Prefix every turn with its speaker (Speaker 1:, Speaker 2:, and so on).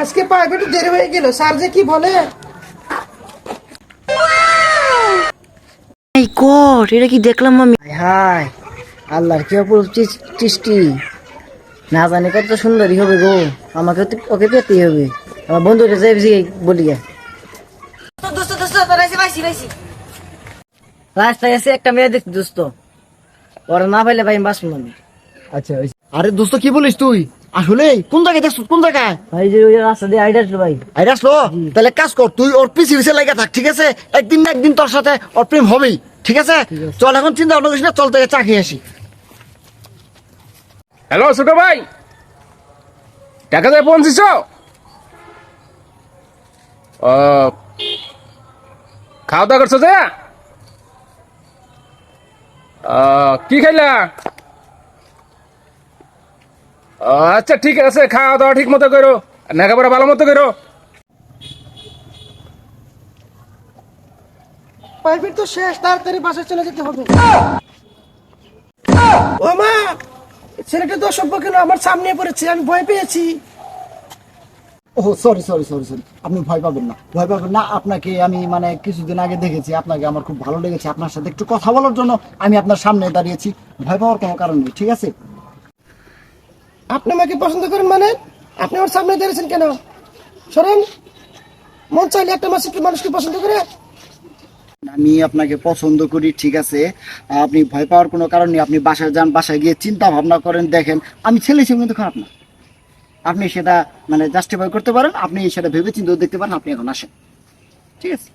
Speaker 1: আজকে পাইপ একটু দেরি হয়ে গেল। স্যার যে কি বলে?
Speaker 2: এই কর এটা কি দেখলাম আমি?
Speaker 3: হাই আল্লাহর কি অপরূপ সৃষ্টি না জানি কত সুন্দরী হবে গো। আমাকে তো ওকে পেতেই হবে। আমার বন্ধুকে যাই বুঝি বলি রাস্তায় এসে একটা মেয়ে দেখছি দোস্ত। ওরা না পাইলে ভাই আমি বাঁচবো আমি।
Speaker 4: আচ্ছা আরে দোস্ত কি বলিস তুই? আসলে কোন জায়গায় দেখছ? কোন জায়গায়?
Speaker 3: ভাই যে ওই রাস্তা দিয়ে আইডা আসলো ভাই।
Speaker 4: আরে আসলো? তাহলে কাজ কর তুই ওর পিছে পিছে লাগে থাক ঠিক আছে? একদিন না একদিন তোর সাথে ওর প্রেম হবেই ঠিক আছে? চল এখন চিন্তা ভাবনা করিস না চল চা খেয়ে আসি।
Speaker 5: হ্যালো ছোট ভাই। টাকা দিয়ে পৌঁছিস খাওয়া দাওয়া করছ যে? কি খাইলা? আচ্ছা ঠিক আছে খাওয়া দাওয়া ঠিক মতো করো। আর ভালো মতো করো।
Speaker 1: পাইপের তো শেষ তাড়াতাড়ি বাসায় চলে যেতে হবে। ও মা ছেলেটা তো অসভ্য কেন? আমার সামনে পড়েছে আমি ভয় পেয়েছি।
Speaker 4: ও সরি সরি সরি সরি আপনি ভয় পাবেন না ভয় পাবেন না। আপনাকে আমি মানে কিছুদিন আগে দেখেছি আপনাকে আমার খুব ভালো লেগেছে। আপনার সাথে একটু কথা বলার জন্য আমি আপনার সামনে দাঁড়িয়েছি। ভয় পাওয়ার কোনো কারণ নেই ঠিক আছে?
Speaker 1: আপনি আমাকে পছন্দ করেন মানে? আপনি আমার সামনে দাঁড়িয়েছেন কেন? সরেন। মন চাইলে একটা মাসে কি মানুষকে পছন্দ করে?
Speaker 4: আমি আপনাকে পছন্দ করি, ঠিক আছে। আপনি ভয় পাওয়ার কোনো কারণ নেই, আপনি বাসায় যান, বাসায় গিয়ে চিন্তা ভাবনা করেন, দেখেন। আমি ছেলে হিসেবে কিন্তু খারাপ না। আপনি সেটা মানে জাস্টিফাই করতে পারেন, আপনি সেটা ভেবে চিন্তা দেখতে পারেন, আপনি এখন আসেন। ঠিক আছে?